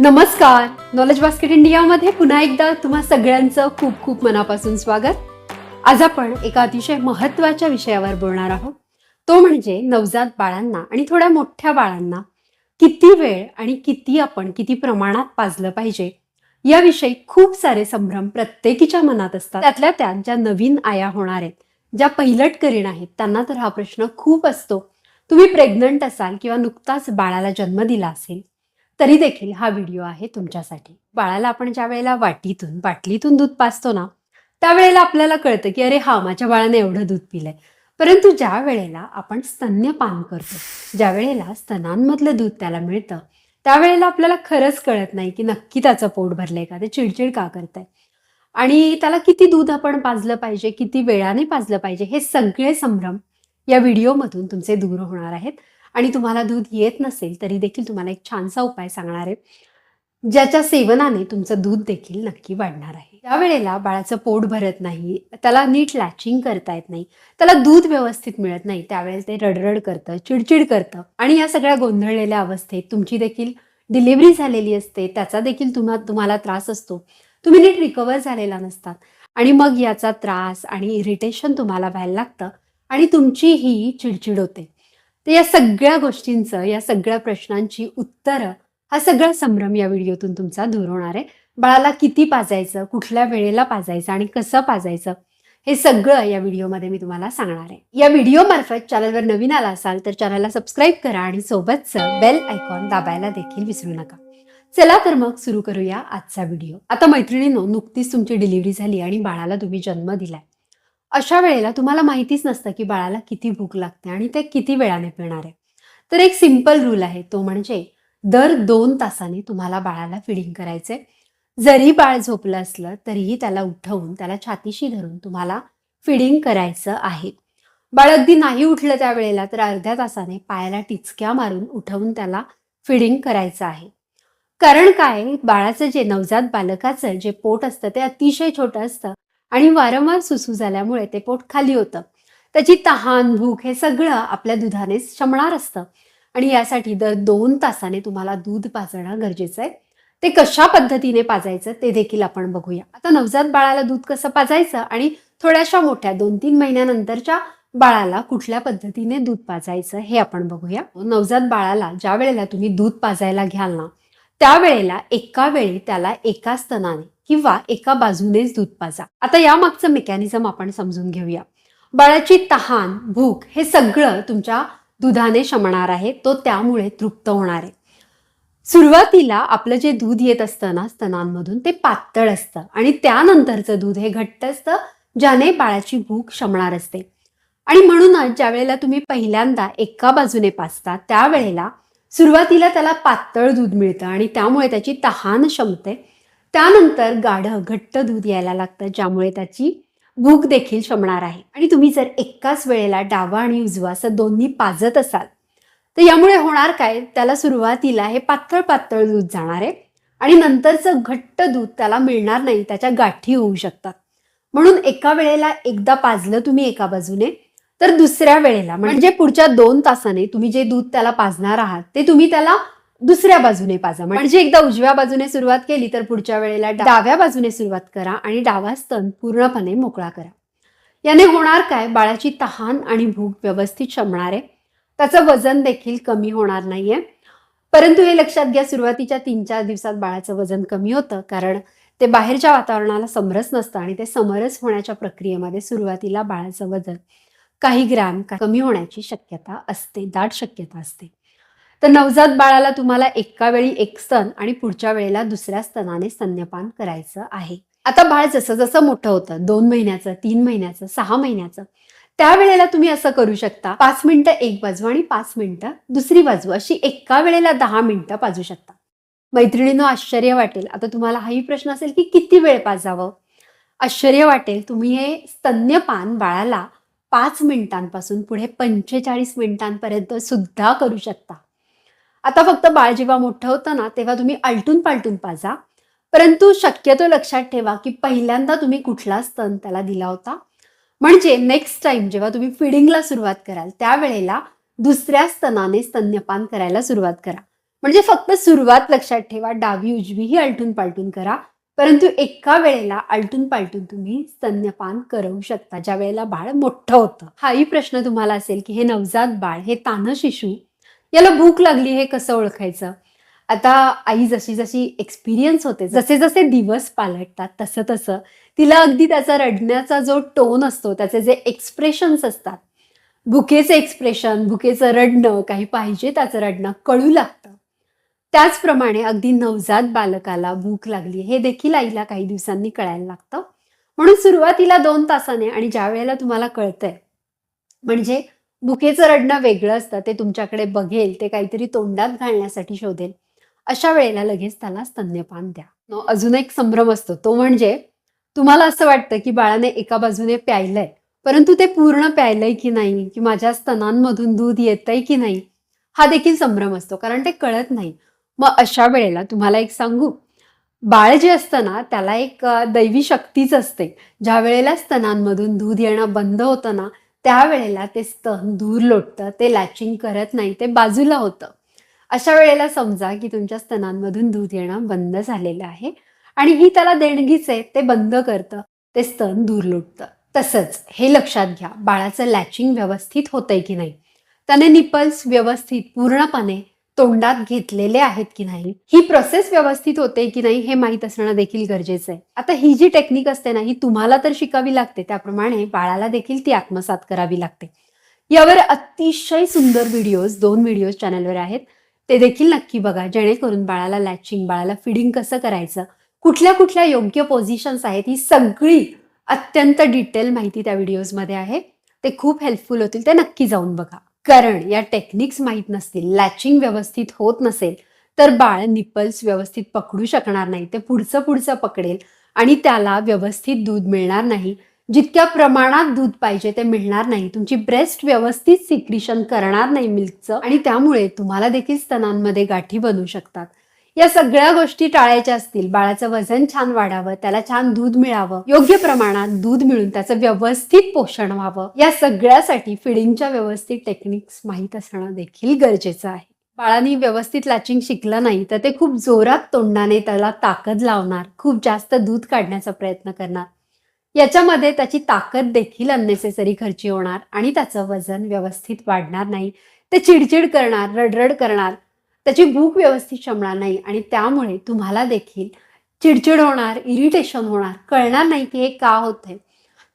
नमस्कार. Knowledge basket इंडियामध्ये पुन्हा एकदा तुम्हा सगळ्यांचं खूप खूप मनापासून स्वागत. आज आपण एका अतिशय महत्त्वाच्या विषयावर बोलणार आहोत. तो म्हणजे नवजात बाळांना आणि थोड्या मोठ्या बाळांना किती वेळ आणि किती आपण किती प्रमाणात पाजलं पाहिजे याविषयी खूप सारे संभ्रम प्रत्येकीच्या मनात असतात. त्यातल्या त्या ज्या नवीन आया होणार आहेत ज्या पहिलट करीण आहेत त्यांना तर हा प्रश्न खूप असतो. तुम्ही प्रेग्नंट असाल किंवा नुकताच बाळाला जन्म दिला असेल तरी देखील हा व्हिडिओ आहे तुमच्यासाठी. बाळाला आपण ज्या वेळेला वाटीतून बाटलीतून दूध पाजतो ना त्यावेळेला आपल्याला कळतं की अरे हा माझ्या बाळाने एवढं दूध पिलंय. परंतु ज्या वेळेला आपण स्तन्यपान करतो ज्या वेळेला स्तनांमधलं दूध त्याला मिळतं त्यावेळेला आपल्याला खरंच कळत नाही की नक्की त्याचं पोट भरलंय का ते चिडचिड का करतंय. आणि त्याला किती दूध आपण पाजलं पाहिजे किती वेळाने पाजलं पाहिजे हे सगळे संभ्रम या व्हिडिओमधून तुमचे दूर होणार आहेत. आणि तुम्हाला दूध येत नसेल तरी देखील तुम्हाला एक छानसा उपाय सांगणार आहे. ज्याच्या सेवनाने तुमचं दूध देखील नक्की वाढणार आहे. या वेळेला बाळाचं पोट भरत नाही त्याला नीट लॅचिंग करता येत नाही त्याला दूध व्यवस्थित मिळत नाही त्यावेळेस ते रडरड करतं चिडचिड करतं. आणि या सगळ्या गोंधळलेल्या अवस्थेत तुमची देखील डिलिव्हरी झालेली असते त्याचा देखील तुम्हा तुम्हाला त्रास असतो. तुम्ही नीट रिकवर झालेला नसतात. आणि मग याचा त्रास आणि इरिटेशन तुम्हाला व्हायला लागतं आणि तुमची ही चिडचिड होते. तर या सगळ्या गोष्टींचं या सगळ्या प्रश्नांची उत्तरं हा सगळा संभ्रम या व्हिडिओतून तुमचा दूर होणार आहे. बाळाला किती पाजायचं कुठल्या वेळेला पाजायचं आणि कसं पाजायचं हे सगळं या व्हिडिओमध्ये मी तुम्हाला सांगणार आहे. या व्हिडिओमार्फत चॅनलवर नवीन आला असाल तर चॅनलला सबस्क्राईब करा आणि सोबतचं बेल आयकॉन दाबायला देखील विसरू नका. चला तर मग सुरू करूया आजचा व्हिडिओ. आता मैत्रिणीनो नुकतीच तुमची डिलिव्हरी झाली आणि बाळाला तुम्ही जन्म दिलाय. अशा वेळेला तुम्हाला माहितीच नसतं की बाळाला किती भूक लागते आणि ते किती वेळाने पिणार आहे. तर एक सिंपल रूल आहे तो म्हणजे दर दोन तासाने तुम्हाला बाळाला फिडिंग करायचे जरी बाळ झोपलं असलं तरीही त्याला उठवून त्याला छातीशी धरून तुम्हाला फिडिंग करायचं आहे. बाळ अगदी नाही उठलं त्यावेळेला तर अर्ध्या तासाने पायाला टिचक्या मारून उठवून त्याला फिडिंग करायचं आहे. कारण काय बाळाचं जे नवजात बालकाचं जे पोट असतं ते अतिशय छोटं असतं. आणि वारंवार सुसू झाल्यामुळे ते पोट खाली होतं. त्याची तहान भूक हे सगळं आपल्या दुधाने शमणार असतं. आणि यासाठी दर दोन तासाने तुम्हाला दूध पाजणं गरजेचं आहे. ते कशा पद्धतीने पाजायचं ते देखील आपण बघूया. आता नवजात बाळाला दूध कसं पाजायचं आणि थोड्याशा मोठ्या दोन तीन महिन्यानंतरच्या बाळाला कुठल्या पद्धतीने दूध पाजायचं हे आपण बघूया. नवजात बाळाला ज्या वेळेला तुम्ही दूध पाजायला घ्याल ना त्यावेळेला एका वेळी त्याला एका स्तनाने किंवा एका बाजूनेच दूध पाजा. आता यामागचं मेकॅनिझम आपण समजून घेऊया. बाळाची तहान भूक हे सगळं तुमच्या दुधाने शमणार आहे. तो त्यामुळे तृप्त होणार आहे. सुरुवातीला आपलं जे दूध येत असतं ना स्तनांमधून ते पातळ असतं. आणि त्यानंतरचं दूध हे घट्ट असतं ज्याने बाळाची भूक शमणार असते. आणि म्हणूनच ज्या वेळेला तुम्ही पहिल्यांदा एका बाजूने पाचता त्यावेळेला सुरुवातीला त्याला पातळ दूध मिळतं आणि त्यामुळे त्याची तहान शमते. त्यानंतर गाढं घट्ट दूध यायला लागतं ज्यामुळे त्याची भूक देखील शमणार आहे. आणि तुम्ही जर एकाच वेळेला डावा आणि उजवा असं दोन्ही पाजत असाल तर यामुळे होणार काय? त्याला सुरुवातीला हे पातळ पातळ दूध जाणार आहे आणि नंतरचं घट्ट दूध त्याला मिळणार नाही त्याच्या गाठी होऊ शकतात. म्हणून एका वेळेला एकदा पाजलं तुम्ही एका बाजूने तर दुसऱ्या वेळेला म्हणजे पुढच्या दोन तासाने तुम्ही जे दूध त्याला पाजणार आहात ते तुम्ही त्याला दुसऱ्या बाजूने पाजा. म्हणजे एकदा उजव्या बाजूने सुरुवात केली तर पुढच्या वेळेला डाव्या बाजूने सुरुवात करा आणि डावा स्तन पूर्णपणे मोकळा करा. याने होणार काय? बाळाची तहान आणि भूक व्यवस्थित शमणार. आहे त्याचं वजन देखील कमी होणार नाहीये. परंतु हे लक्षात घ्या सुरुवातीच्या तीन चार दिवसात बाळाचं वजन कमी होतं कारण ते बाहेरच्या वातावरणाला समरस नसतं आणि ते समरस होण्याच्या प्रक्रियेमध्ये सुरुवातीला बाळाचं वजन काही ग्रॅम कमी होण्याची शक्यता असते दाट शक्यता असते. तर नवजात बाळाला तुम्हाला एका वेळी एक स्तन आणि पुढच्या वेळेला दुसऱ्या स्तनाने स्तन्यपान करायचं आहे. आता बाळ जसं जसं मोठं होतं दोन महिन्याचं तीन महिन्याचं सहा महिन्याचं त्यावेळेला तुम्ही असं करू शकता पाच मिनिटं एक बाजू आणि पाच मिनिटं दुसरी बाजू अशी एका वेळेला दहा मिनिटं पाजू शकता. मैत्रिणीनं आश्चर्य वाटेल. आता तुम्हाला हाही प्रश्न असेल की किती वेळ पाजावं? आश्चर्य वाटेल. तुम्ही हे स्तन्यपान बाळाला पाच मिनिटांपासून पुढे पंचेचाळीस मिनिटांपर्यंत सुद्धा करू शकता. आता फक्त बाळ जेव्हा मोठं होतं ना तेव्हा तुम्ही आलटून पालटून पाजा. परंतु शक्यतो लक्षात ठेवा की पहिल्यांदा तुम्ही कुठला स्तन त्याला दिला होता. म्हणजे नेक्स्ट टाइम जेव्हा तुम्ही फिडिंगला सुरुवात कराल त्यावेळेला दुसऱ्या स्तनाने स्तन्यपान करायला सुरुवात करा. म्हणजे फक्त सुरुवात लक्षात ठेवा डावी उजवी ही आलटून पालटून करा. परंतु एका वेळेला आलटून पालटून तुम्ही स्तन्यपान करवू शकता ज्या वेळेला बाळ मोठं होतं. हाही प्रश्न तुम्हाला असेल की हे नवजात बाळ हे तान शिशू याला भूक लागली हे कसं ओळखायचं? आता आई जशी जशी एक्सपिरियन्स होते जसे जसे दिवस पालटतात तसं तसं तिला अगदी त्याचा रडण्याचा जो टोन असतो त्याचे जे एक्सप्रेशन्स असतात भुकेचं एक्सप्रेशन भुकेचं रडणं काही पाहिजे त्याचं रडणं कळू लागतं. त्याचप्रमाणे अगदी नवजात बालकाला भूक लागली हे देखील आईला काही दिवसांनी कळायला लागतं. म्हणून सुरुवातीला दोन तासाने आणि ज्या वेळेला तुम्हाला कळतंय म्हणजे भुकेचं रडणं वेगळं असतं. ते तुमच्याकडे बघेल ते काहीतरी तोंडात घालण्यासाठी शोधेल. अशा वेळेला लगेच त्याला स्तन्यपान द्या. अजून एक संभ्रम असतो. तो म्हणजे तुम्हाला असं वाटतं की बाळाने एका बाजूने प्यायलंय परंतु ते पूर्ण प्यायलंय की नाही? की माझ्या स्तनांमधून दूध येतंय की नाही? हा देखील संभ्रम असतो कारण ते कळत नाही. मग अशा वेळेला तुम्हाला एक सांगू. बाळ जे असतं ना त्याला एक दैवी शक्तीच असते. ज्या वेळेला स्तनांमधून दूध येणं बंद होतं ना त्यावेळेला ते स्तन दूर लोटतं ते लॅचिंग करत नाही ते बाजूला होतं. अशा वेळेला समजा की तुमच्या स्तनांमधून दूध येणं बंद झालेलं आहे आणि ही त्याला देणगीच आहे ते बंद करतं ते स्तन दूर लोटतं. तसंच हे लक्षात घ्या बाळाचं लॅचिंग व्यवस्थित होतंय की नाही? त्याने निपल्स व्यवस्थित पूर्णपणे तोंडात घेतलेले आहेत की नाही? ही प्रोसेस व्यवस्थित होते की नाही हे माहीत असणं देखील गरजेचं आहे. आता ही जी टेक्निक असते ना ही तुम्हाला तर शिकावी लागते. त्याप्रमाणे बाळाला देखील ती आत्मसात करावी लागते. यावर अतिशय सुंदर व्हिडिओज दोन व्हिडिओज चॅनलवर आहेत. ते देखील नक्की बघा. जेणेकरून बाळाला लॅचिंग बाळाला फिडिंग कसं करायचं? कुठल्या कुठल्या योग्य पोझिशन्स आहेत? ही सगळी अत्यंत डिटेल माहिती त्या व्हिडिओजमध्ये आहे. ते खूप हेल्पफुल होतील. ते नक्की जाऊन बघा. कारण या टेक्निक्स माहीत नसतील लॅचिंग व्यवस्थित होत नसेल तर बाळ निपल्स व्यवस्थित पकडू शकणार नाही ते पुढचं पुढचं पकडेल आणि त्याला व्यवस्थित दूध मिळणार नाही. जितक्या प्रमाणात दूध पाहिजे ते मिळणार नाही. तुमची ब्रेस्ट व्यवस्थित सिक्रिशन करणार नाही मिल्कचं आणि त्यामुळे तुम्हाला देखील स्तनांमध्ये गाठी बनू शकतात. या सगळ्या गोष्टी टाळायच्या असतील बाळाचं वजन छान वाढावं त्याला छान दूध मिळावं योग्य प्रमाणात दूध मिळून त्याचं व्यवस्थित पोषण व्हावं या सगळ्यासाठी फिडिंगच्या व्यवस्थित टेक्निक्स माहीत असणं देखील गरजेचं आहे. बाळाने व्यवस्थित लॅचिंग शिकलं नाही तर ते खूप जोरात तोंडाने त्याला ताकद लावणार खूप जास्त दूध काढण्याचा प्रयत्न करणार. याच्यामध्ये त्याची ताकद देखील अननेसेसरी खर्ची होणार आणि त्याचं वजन व्यवस्थित वाढणार नाही. ते चिडचिड करणार रडरड करणार त्याची भूक व्यवस्थित शमणार नाही आणि त्यामुळे तुम्हाला देखील चिडचिड होणार इरिटेशन होणार. कळणार नाही की हे का होतंय.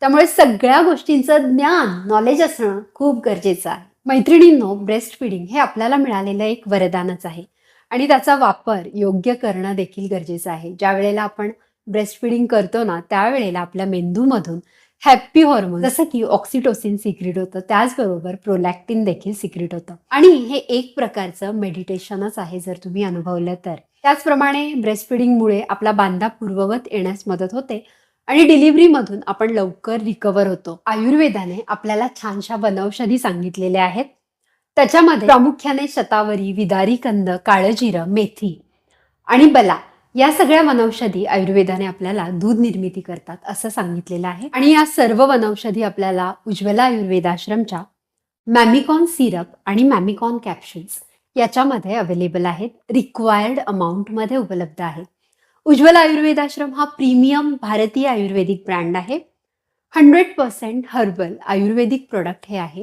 त्यामुळे सगळ्या गोष्टींचं ज्ञान नॉलेज असणं खूप गरजेचं आहे. मैत्रिणींनो ब्रेस्ट फिडिंग हे आपल्याला मिळालेलं एक वरदानच आहे. आणि त्याचा वापर योग्य करणं देखील गरजेचं आहे. ज्या वेळेला आपण ब्रेस्ट फिडिंग करतो ना त्यावेळेला आपल्या मेंदूमधून हॅप्पी हॉर्मोन जसं की ऑक्सिटोसिन सिक्रिट होतं त्याचबरोबर प्रोलॅक्टिन देखील सिक्रिट होतं. आणि हे एक प्रकारचं मेडिटेशनच आहे जर तुम्ही अनुभवलं तर. त्याचप्रमाणे ब्रेस्ट फिडिंगमुळे आपला बांधा पूर्ववत येण्यास मदत होते. आणि डिलिव्हरीमधून आपण लवकर रिकवर होतो. आयुर्वेदाने आपल्याला छानशा वनौषधी सांगितलेल्या आहेत. त्याच्यामध्ये प्रामुख्याने शतावरी विदारी कंद काळं जिरं मेथी आणि बला या सगळ्या वनौषधी आयुर्वेदाने आपल्याला दूध निर्मिती करतात असं सांगितलेलं आहे. आणि या सर्व वनौषधी आपल्याला उज्ज्वला आयुर्वेदाश्रमच्या मॅमिकॉन सिरप आणि मॅमिकॉन कॅप्शन्स याच्यामध्ये अवेलेबल आहेत. रिक्वायर्ड अमाऊंटमध्ये उपलब्ध आहेत उज्ज्वल आयुर्वेदाश्रम हा प्रीमियम भारतीय आयुर्वेदिक ब्रँड आहे. हंड्रेड पर्सेंट हर्बल आयुर्वेदिक प्रोडक्ट हे आहे.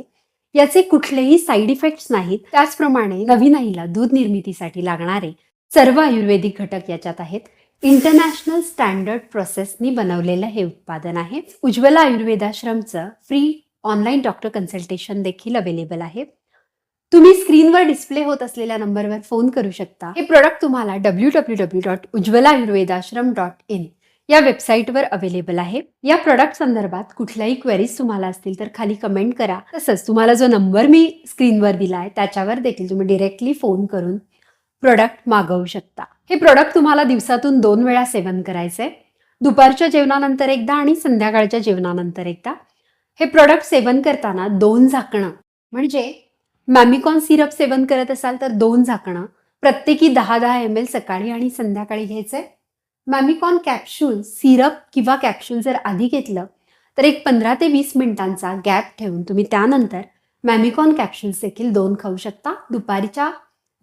याचे कुठलेही साईड इफेक्ट्स नाहीत. त्याचप्रमाणे नवीन आईला दूध निर्मितीसाठी लागणारे सर्व आयुर्वेदिक घटक याच्यात आहेत. इंटरनॅशनल स्टँडर्ड प्रोसेसनी बनवलेलं हे उत्पादन आहे. उज्ज्वला आयुर्वेदाश्रमचं फ्री ऑनलाईन डॉक्टर कन्सल्टेशन देखील अवेलेबल आहे. तुम्ही स्क्रीनवर डिस्प्ले होत असलेल्या नंबरवर फोन करू शकता. हे प्रोडक्ट तुम्हाला W W W dot Ujjwala Ayurvedashram dot in या वेबसाईटवर अवेलेबल आहे. या प्रोडक्ट संदर्भात कुठल्याही क्वेरीज तुम्हाला असतील तर खाली कमेंट करा. तसंच तुम्हाला जो नंबर मी स्क्रीनवर दिला आहे त्याच्यावर देखील तुम्ही डिरेक्टली फोन करून प्रोडक्ट मागवू शकता. हे प्रोडक्ट तुम्हाला दिवसातून दोन वेळा सेवन करायचे दुपारच्या जेवणानंतर एकदा आणि संध्याकाळच्या जेवणानंतर एकदा. हे प्रोडक्ट सेवन करताना दोन झाकणं म्हणजे मॅमिकॉन सिरप सेवन करत असाल तर दोन झाकणं प्रत्येकी दहा दहा एम एल सकाळी आणि संध्याकाळी घ्यायचं आहे मॅमिकॉन कॅप्सूल सिरप किंवा कॅप्सूल जर आधी घेतलं तर एक पंधरा ते वीस मिनिटांचा गॅप ठेवून तुम्ही त्यानंतर मॅमिकॉन कॅप्सूल्स देखील दोन खाऊ शकता. दुपारच्या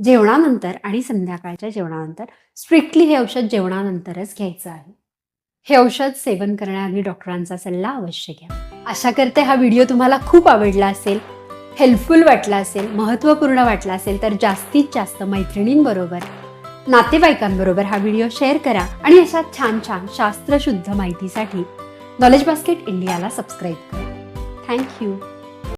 जेवणानंतर आणि संध्याकाळच्या जेवणानंतर स्ट्रिक्टली हे औषध जेवणानंतरच घ्यायचं आहे. हे औषध सेवन करण्याआधी डॉक्टरांचा सल्ला अवश्य घ्या. आशा करते हा व्हिडिओ तुम्हाला खूप आवडला असेल हेल्पफुल वाटला असेल महत्त्वपूर्ण वाटला असेल तर जास्तीत जास्त मैत्रिणींबरोबर नातेवाईकांबरोबर हा व्हिडिओ शेअर करा आणि अशा छान छान शास्त्रशुद्ध माहितीसाठी नॉलेज बास्केट इंडियाला सबस्क्राईब करा. Thank you